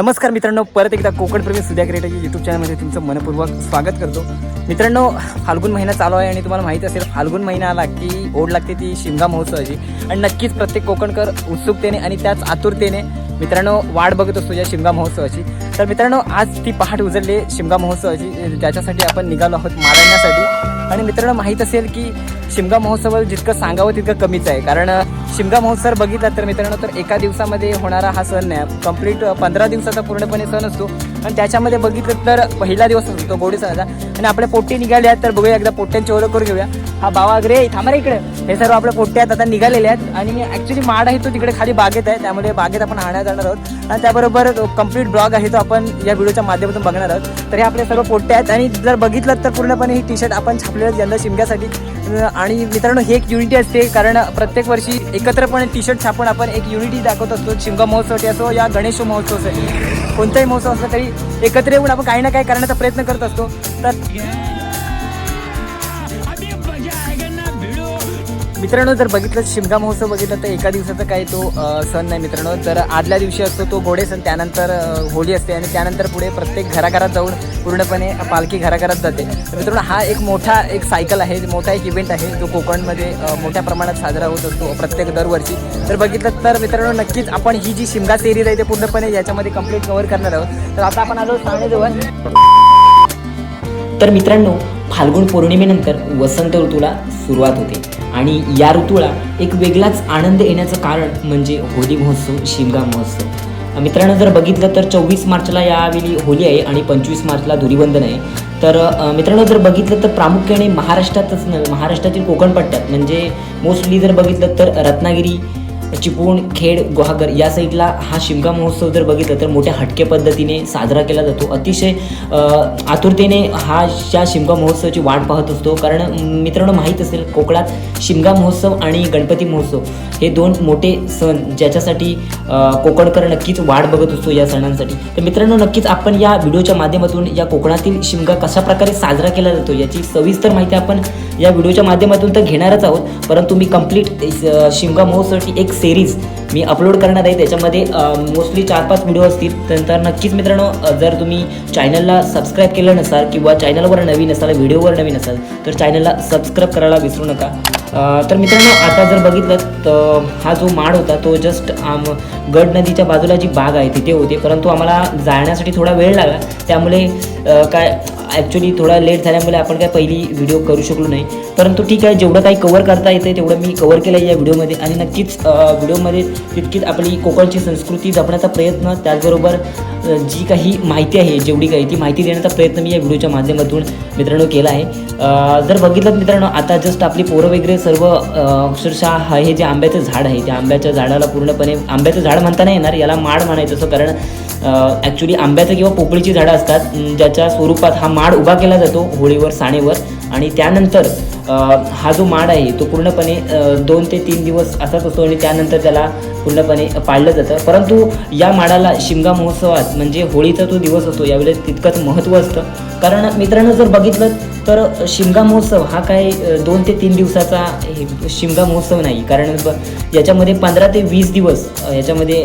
नमस्कार मित्रांनो परत एकदा कोकणप्रेमी सुद्या क्रिएटरच्या यूट्यूब चॅनलमध्ये तुमचं मनपूर्वक स्वागत करतो. मित्रांनो फाल्गुन महिना चालू आहे आणि तुम्हाला माहिती असेल फाल्गुन महिना आला की ओढ लागते ती शिमगा महोत्सवाची. आणि नक्कीच प्रत्येक कोकणकर उत्सुकतेने आणि त्याच आतुरतेने मित्रांनो वाट बघत असतो या शिमगा महोत्सवाची. तर मित्रांनो आज ती पहाट उजळली आहे शिमगा महोत्सवाची ज्याच्यासाठी आपण निघालो आहोत मारण्यासाठी आणि मित्रांनो माहीत असेल की शिमगा महोत्सव जितकं सांगावं तितकं कमीच आहे. कारण शिमगा महोत्सव बघितला तर मित्रांनो तर एका दिवसामध्ये होणारा हा सण नाही. कंप्लीट पंधरा दिवसाचा पूर्णपणे सण असतो. आणि त्याच्यामध्ये बघितलं तर पहिला दिवस असतो गोडी सणाचा आणि आपल्या पोट्टी निघाले आहेत तर बघूया एकदा पोट्ट्यांची ओळख करून घेऊया. हा बावा अग्रे थांबा इकडे. हे सर्व आपल्या पोट्टे आहेत आता निघालेले आहेत. आणि ॲक्च्युली माड आहे तो तिकडे खाली बागेत आहे. त्यामुळे बागेत आपण हाण्यात जाणार आहोत. आणि त्याबरोबर कंप्लीट ब्लॉग आहे तो आपण या व्हिडिओच्या माध्यमातून बघणार आहोत. तर हे आपले सर्व पोट्टे आहेत. आणि जर बघितलं तर पूर्णपणे ही टी शर्ट आपण छापलेलं यंदा शिमग्यासाठी. आणि मित्रांनो ही एक युनिटी असते कारण प्रत्येक वर्षी एकत्रपणे टी शर्ट छापून आपण एक युनिटी दाखवत असतो. शिमगा महोत्सव असो या गणेश महोत्सव कोणताही महोत्सव असला तरी एकत्र येऊन आपण काही ना काही करण्याचा प्रयत्न करत असतो. तर मित्रांनो जर बघितलं शिमगा महोत्सव बघितलं तर एका दिवसाचा काही तो सण नाही मित्रांनो. तर आदल्या दिवशी असतो तो घोडे सण त्यानंतर होळी असते आणि त्यानंतर पुढे प्रत्येक घराघरात जाऊन पूर्णपणे पालखी घराघरात जाते. तर मित्रांनो हा एक मोठा एक सायकल आहे मोठा एक इव्हेंट आहे जो कोकणमध्ये मोठ्या प्रमाणात साजरा होत असतो प्रत्येक दरवर्षी. तर बघितलं तर मित्रांनो नक्कीच आपण ही जी शिमगा सेरीज आहे ते पूर्णपणे याच्यामध्ये कंप्लीट कव्हर करणार आहोत. तर आता आपण आलो ठाणेजवळ तर मित्रांनो फाल्गुन पौर्णिमेनंतर वसंत ऋतूला सुरुवात होते. आणि या ऋतूला एक वेगळाच आनंद येण्याचं कारण म्हणजे होली महोत्सव शिमगा महोत्सव. मित्रांनो जर बघितलं तर चोवीस मार्चला यावेळी होली आहे आणि पंचवीस मार्चला धुलीवंदन आहे. तर मित्रांनो जर बघितलं तर प्रामुख्याने महाराष्ट्रातच नव्हे महाराष्ट्रातील कोकणपट्ट्यात म्हणजे मोस्टली जर बघितलं तर रत्नागिरी चिपळूण खेड गुहागर या साईडला हा शिमगा महोत्सव जर बघितलं तर मोठ्या हटके पद्धतीने साजरा केला जातो. अतिशय आतुरतेने हा या शिमगा महोत्सवाची वाट पाहत असतो. कारण मित्रांनो माहीत असेल कोकणात शिमगा महोत्सव आणि गणपती महोत्सव हे दोन मोठे सण ज्याच्यासाठी कोकणकर नक्कीच वाट बघत असतो या सणांसाठी. तर मित्रांनो नक्कीच आपण या व्हिडिओच्या माध्यमातून या कोकणातील शिमगा कशा प्रकारे साजरा केला जातो याची सविस्तर माहिती आपण या व्हिडिओच्या माध्यमातून तर घेणारच आहोत. परंतु मी कंप्लीट शिमगा महोत्सवाची एक सिरीज मी अपलोड करणार आहे. त्याच्यामध्ये मोस्टली चार पाच व्हिडिओ असतील. नंतर नक्कीच मित्रांनो जर तुम्ही चॅनलला सबस्क्राईब केलं नसाल किंवा चॅनलवर नवीन असाल व्हिडिओवर नवीन असाल तर चॅनलला सबस्क्राईब करायला विसरू नका. तर मित्रांनो आता जर बघितलं तर हा जो माड होता तो जस्ट आम गड नदीच्या बाजूला जी बाग आहे तिथे होते. परंतु आम्हाला जाण्यासाठी थोडा वेळ लागला. त्यामुळे काय ॲक्च्युली थोडा लेट झाल्यामुळे आपण काय पहिली व्हिडिओ करू शकलो नाही. परंतु ठीक आहे जेवढं काही कवर करता येतं तेवढं मी कवर केलं आहे या व्हिडिओमध्ये आणि नक्कीच व्हिडिओमध्ये तितकीच आपली कोकणची संस्कृती जपण्याचा प्रयत्न त्याचबरोबर जी काही माहिती आहे जेवढी काही ती माहिती देण्याचा प्रयत्न मी या व्हिडिओच्या माध्यमातून मित्रांनो केला आहे. जर बघितलं मित्रांनो आता जस्ट आपली पोरं वगैरे सर्व अक्षरशः हा हे जे आंब्याचं झाड आहे त्या आंब्याच्या झाडाला पूर्णपणे आंब्याचं झाड म्हणता नाही येणार याला माड म्हणायचं असं कारण ॲक्च्युली आंब्याचं किंवा पोपळीची झाडं असतात ज्याच्या स्वरूपात हा माड उभा केला जातो होळीवर साणेवर आणि त्यानंतर हा जो माड आहे तो पूर्णपणे दोन ते तीन दिवस असाच असतो आणि त्यानंतर त्याला पूर्णपणे पाळलं जातं. परंतु या माडाला शिमगा महोत्सवात म्हणजे होळीचा जो दिवस असतो यावेळेस तितकंच महत्त्व असतं. कारण मित्रांनो जर बघितलं तर शिमगा महोत्सव हा काय दोन ते तीन दिवसाचा हे शिमगा महोत्सव नाही. कारण याच्यामध्ये पंधरा ते वीस दिवस याच्यामध्ये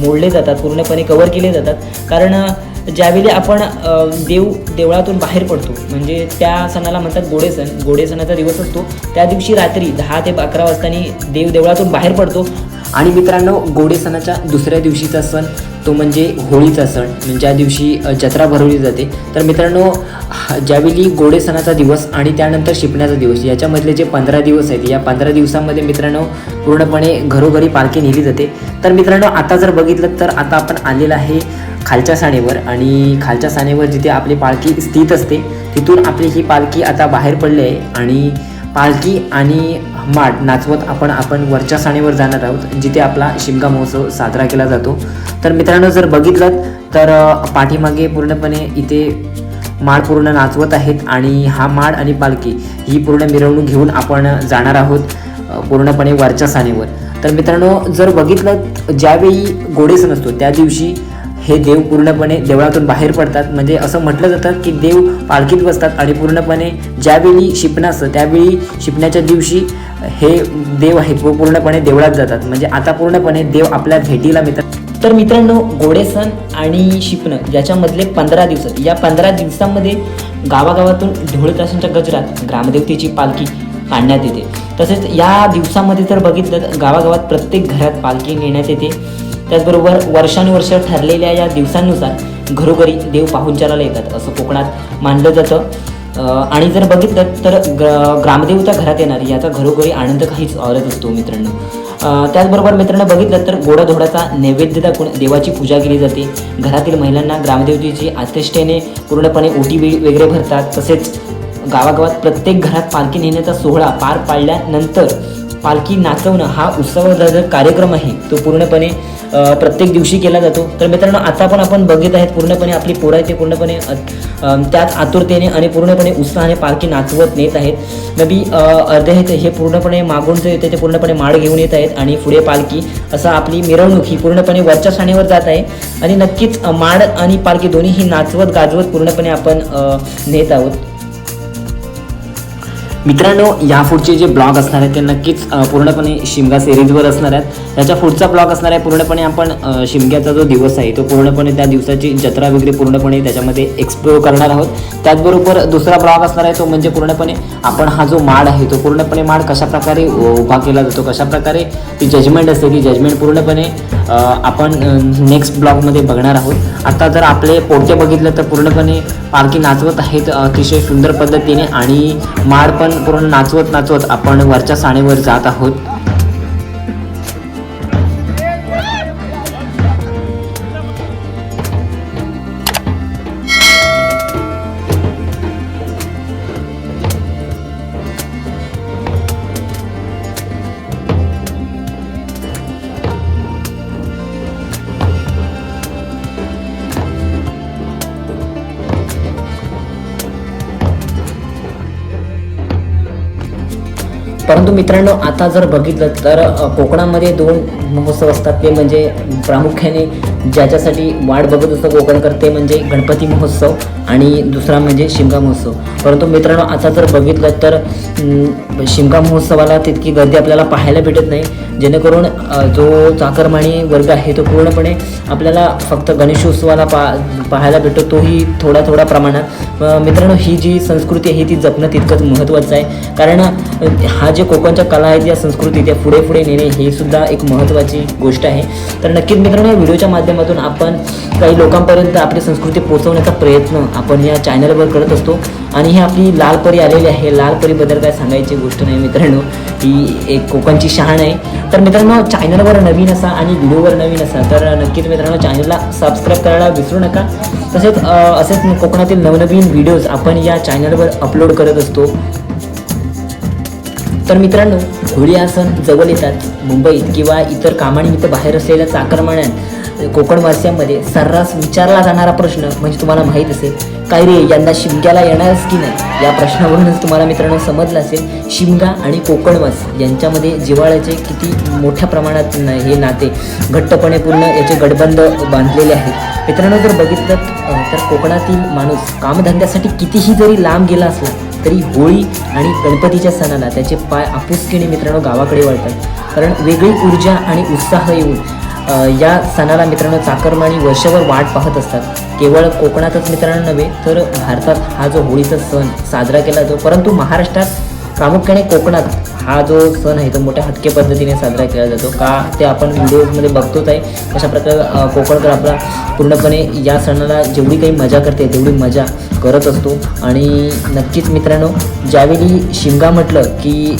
मोडले जातात पूर्णपणे कवर केले जातात. कारण ज्यावेळी आपण देव देवळातून बाहेर पडतो म्हणजे त्या सणाला म्हणतात गोडे सण. गोडे सणाचा दिवस असतो. त्या दिवशी रात्री दहा ते अकरा वाजतानी देव देवळातून बाहेर पडतो. आणि मित्रांनो गोडे सणाच्या दुसऱ्या दिवशीचा सण तो म्हणजे होळीचा सण. म्हणजे ज्या दिवशी जत्रा भरवली जाते. तर मित्रांनो हा- ज्यावेळी गोडे सणाचा दिवस आणि त्यानंतर शिपण्याचा दिवस याच्यामधले जे पंधरा दिवस आहेत या पंधरा दिवसामध्ये मित्रांनो पूर्णपणे घरोघरी पालखी नेली जाते. तर मित्रांनो आता जर बघितलं तर आता आपण आलेलं आहे खालच्या साणेवर. आणि खालच्या साणेवर जिथे आपली पालखी स्थित असते तिथून आपली ही पालखी आता बाहेर पडली आहे. आणि पालखी आणि माठ नाचवत आपण आपण वरच्या साणेवर जाणार आहोत जिथे आपला शिमगा महोत्सव साजरा केला जातो. तर मित्रांनो जर बघितलं तर पाठीमागे पूर्णपणे इथे माड पूर्ण नाचवत आहेत आणि हा माड आणि पालखी ही पूर्ण मिरवणूक घेऊन आपण जाणार आहोत पूर्णपणे वरच्या साणेवर. तर मित्रांनो जर बघितलं ज्यावेळी घोडेसण असतो त्या दिवशी हे देव पूर्णपणे देवळातून बाहेर पडतात. म्हणजे असं म्हटलं जातं की देव पालखीत बसतात आणि पूर्णपणे ज्यावेळी शिपणं असतं त्यावेळी शिपण्याच्या दिवशी हे देव आहेत व पूर्णपणे देवळात जातात. म्हणजे आता पूर्णपणे देव आपल्या भेटीला मिळतात. तर मित्रांनो गोडे सण आणि शिपणं याच्यामधले पंधरा दिवस या पंधरा दिवसांमध्ये गावागावातून ढोळ ताशांच्या गजरात ग्रामदेवतेची पालखी काढण्यात येते. तसेच या दिवसामध्ये जर बघितलं तर गावागावात प्रत्येक घरात पालखी नेण्यात येते. त्याचबरोबर वर्षानुवर्ष ठरलेल्या या दिवसांनुसार घरोघरी देव पाहुणचाराला येतात असं कोकणात मानलं जातं. आणि जर बघितलं तर ग्र ग्रामदेवता घरात येणार याचा घरोघरी आनंद काहीच औरत असतो मित्रांनो. त्याचबरोबर मित्रांनो बघितलं तर गोडाधोडाचा नैवेद्य दाखवून देवाची पूजा केली जाते. घरातील महिलांना ग्रामदेवतेची आतिष्ठेने पूर्णपणे ओटी वगैरे भरतात. तसेच गावागावात प्रत्येक घरात पालखी नेण्याचा सोहळा पार पाडल्यानंतर पालखी नाचवणं हा उत्सवाचा जो कार्यक्रम आहे तो पूर्णपणे प्रत्येक दिवशी केला जातो. तर मित्रांनो आता पण आपण बघत आहेत पूर्णपणे आपली पोरं आहेत ते पूर्णपणे त्यात आतुरतेने आणि पूर्णपणे उत्साहाने पालखी नाचवत नेत आहेत. मे बी अर्धे आहेत हे पूर्णपणे मागून जे येते ते पूर्णपणे माड घेऊन येत आहेत आणि पुढे पालखी असं आपली मिरवणूक ही पूर्णपणे वरच्या साणीवर जात आहे. आणि नक्कीच माळ माड आणि पालखी दोन्ही ही नाचवत गाजवत पूर्णपणे आपण नेत आहोत. मित्रांनो या पुढचे जे ब्लॉग असणार आहेत ते नक्कीच पूर्णपणे शिमगा सिरीजवर असणार आहेत. त्याच्या पुढचा ब्लॉग असणार आहे पूर्णपणे आपण शिमग्याचा जो दिवस आहे तो पूर्णपणे त्या दिवसाची जत्रा वगैरे पूर्णपणे त्याच्यामध्ये एक्सप्लोर करणार आहोत. त्याचबरोबर दुसरा ब्लॉग असणार आहे तो म्हणजे पूर्णपणे आपण हा जो माड आहे तो पूर्णपणे माड कशाप्रकारे उभा केला जातो कशाप्रकारे ती जजमेंट असते ती जजमेंट पूर्णपणे आपण नेक्स्ट ब्लॉगमध्ये बघणार आहोत. आता जर आपले पोरते बघितलं तर पूर्णपणे पालखी नाचवत आहेत अतिशय सुंदर पद्धतीने आणि माड पण पूर्ण नाचवत नाचवत आपण वरच्या साणेवर जात आहोत. परंतु मित्रांनो आता जर बघितलं तर कोकणामध्ये दोन महोत्सव असतात. ते म्हणजे प्रामुख्याने ज्याच्यासाठी वाट बघत असतो कोकणकर ते म्हणजे गणपती महोत्सव आणि दुसरा म्हणजे शिमगा महोत्सव. परंतु मित्रांनो आता जर बघितलं तर शिमगा महोत्सवाला तितकी गर्दी आपल्याला पाहायला भेटत नाही. जेणेकरून जो चाकरमाणी वर्ग आहे तो पूर्णपणे आपल्याला फक्त गणेशोत्सवाला पा पाहायला भेटतो. तोही थोडा थोडा प्रमाणात. मित्रांनो ही जी संस्कृती आहे ती जपणं तितकंच महत्त्वाचं आहे. कारण हा जे कोकणच्या कला आहेत या संस्कृती त्या पुढे पुढे नेणे हे सुद्धा एक महत्त्वाची गोष्ट आहे. तर नक्कीच मित्रांनो या व्हिडिओच्या माध्यमातून आपण काही लोकांपर्यंत आपली संस्कृती पोहोचवण्याचा प्रयत्न आपण या चॅनलवर करत असतो. आणि ही आपली लाल परी आलेली आहे. लाल परीबद्दल काय सांगायची गोष्ट नाही मित्रांनो. ही एक कोकणची शहाण आहे. तर मित्रांनो चॅनलवर नवीन असा आणि व्हिडिओवर नवीन असा तर नक्कीच मित्रांनो चॅनलला सबस्क्राईब करायला विसरू नका. तसेच असेच कोकणातील नवनवीन व्हिडिओज आपण या चॅनलवर अपलोड करत असतो. तर मित्रांनो होळी हा सण जवळ येतात. मुंबईत किंवा इतर कामानिमित्त बाहेर असलेल्या चाकरमान्यात कोकणवासियांमध्ये सर्रास विचारला जाणारा प्रश्न म्हणजे तुम्हाला माहीत असेल काय रे यंदा शिमग्याला येणारच की नाही? या प्रश्नावरूनच तुम्हाला मित्रांनो समजलं असेल शिमगा आणि कोकणवास यांच्यामध्ये जिव्हाळ्याचे किती मोठ्या प्रमाणात हे नाते घट्टपणे पूर्ण याचे गडबंद बांधलेले आहेत. मित्रांनो जर बघितलं तर कोकणातील माणूस कामधंद्यासाठी कितीही जरी लांब गेला असला तरी होळी आणि गणपतीच्या सणाला त्याचे पाय आपुसकीने मित्रांनो गावाकडे वळतात. कारण वेगळी ऊर्जा आणि उत्साह येऊन या सणाला मित्रांनो चाकरमानी वर्षभर वाट पाहत असतात. केवळ कोकणातच मित्रांनो नव्हे तर भारतात हा जो होळीचा सण साजरा केला जातो परंतु महाराष्ट्रात प्रामुख्याने कोकणात हा जो सण आहे तो मोठ्या हटके पद्धतीने साजरा केला जातो. का ते आपण व्हिडिओजमध्ये बघतोच आहे. अशा प्रकारे कोकणकर आपला पूर्णपणे या सणाला जेवढी काही मजा करते तेवढी मजा करत असतो. आणि नक्कीच मित्रांनो ज्यावेळी शिमगा म्हटलं की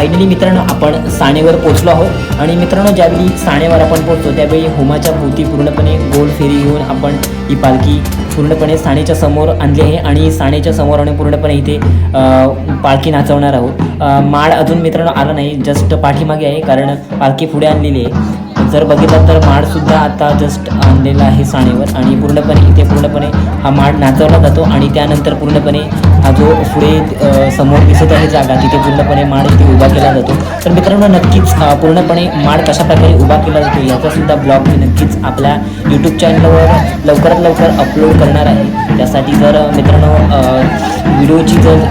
फायनली मित्रांनो आपण साणेवर पोचलो आहोत. आणि मित्रांनो ज्यावेळी साणेवर आपण पोहोचतो त्यावेळी होमाच्या भोवती पूर्णपणे गोल फेरी घेऊन आपण ही पालखी पूर्णपणे साणेच्या समोर आणली आहे. आणि साणेच्या समोर आणि पूर्णपणे इथे पालखी नाचवणार आहोत. माळ अजून मित्रांनो आला नाही जस्ट पाठीमागे आहे कारण पालखी पुढे आणलेली आहे. जर बघितलं तर माडसुद्धा आता जस्ट आणलेला आहे साणेवर आणि पूर्णपणे इथे पूर्णपणे हा माड नाचवला जातो आणि त्यानंतर पूर्णपणे हा जो पुढे समोर दिसत आहे जागा तिथे पूर्णपणे माड इथे उभा केला जातो. तर मित्रांनो नक्कीच पूर्णपणे माड कशाप्रकारे उभा केला जातो याचासुद्धा ब्लॉग मी नक्कीच आपल्या यूट्यूब चॅनलवर लवकरात लवकर अपलोड करणार आहे. त्यासाठी जर मित्रांनो व्हिडिओची जर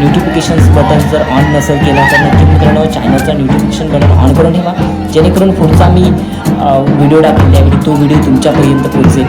नोटिफिकेशन्स बटन जर ऑन नसेल केलं तर नक्की मित्रांनो चॅनलचं नोटिफिकेशन बटन ऑन करून ठेवा. जेणेकरून पुढचा मी व्हिडिओ टाकेल त्यावेळी तो व्हिडिओ तुमच्यापर्यंत पोहोचेल.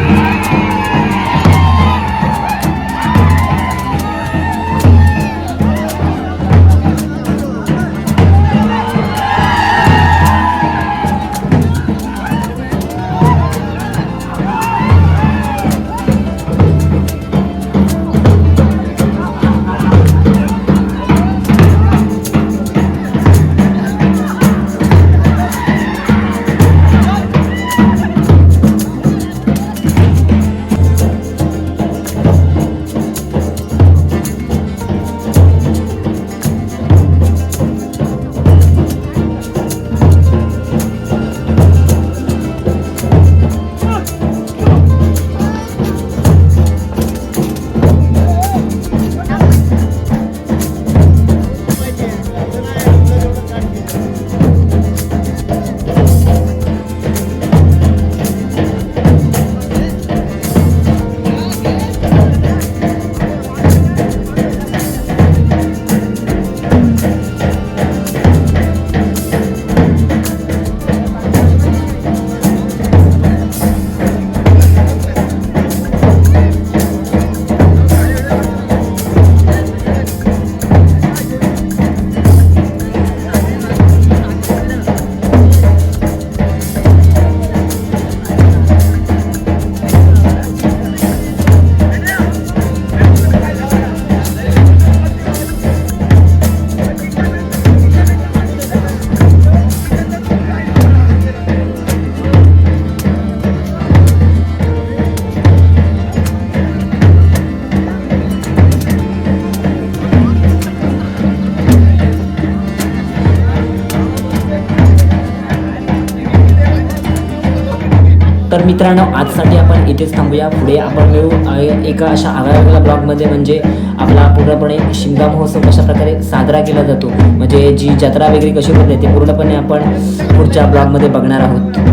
मित्रांनो आजसाठी आपण इथेच थांबूया. पुढे आपण मिळू एका अशा आगळ्या ब्लॉगमध्ये म्हणजे आपला पूर्णपणे शिमगा महोत्सव कशा प्रकारे साजरा केला जातो. म्हणजे जी जत्रा वगैरे कशी होते ते पूर्णपणे आपण पुढच्या ब्लॉगमध्ये बघणार आहोत.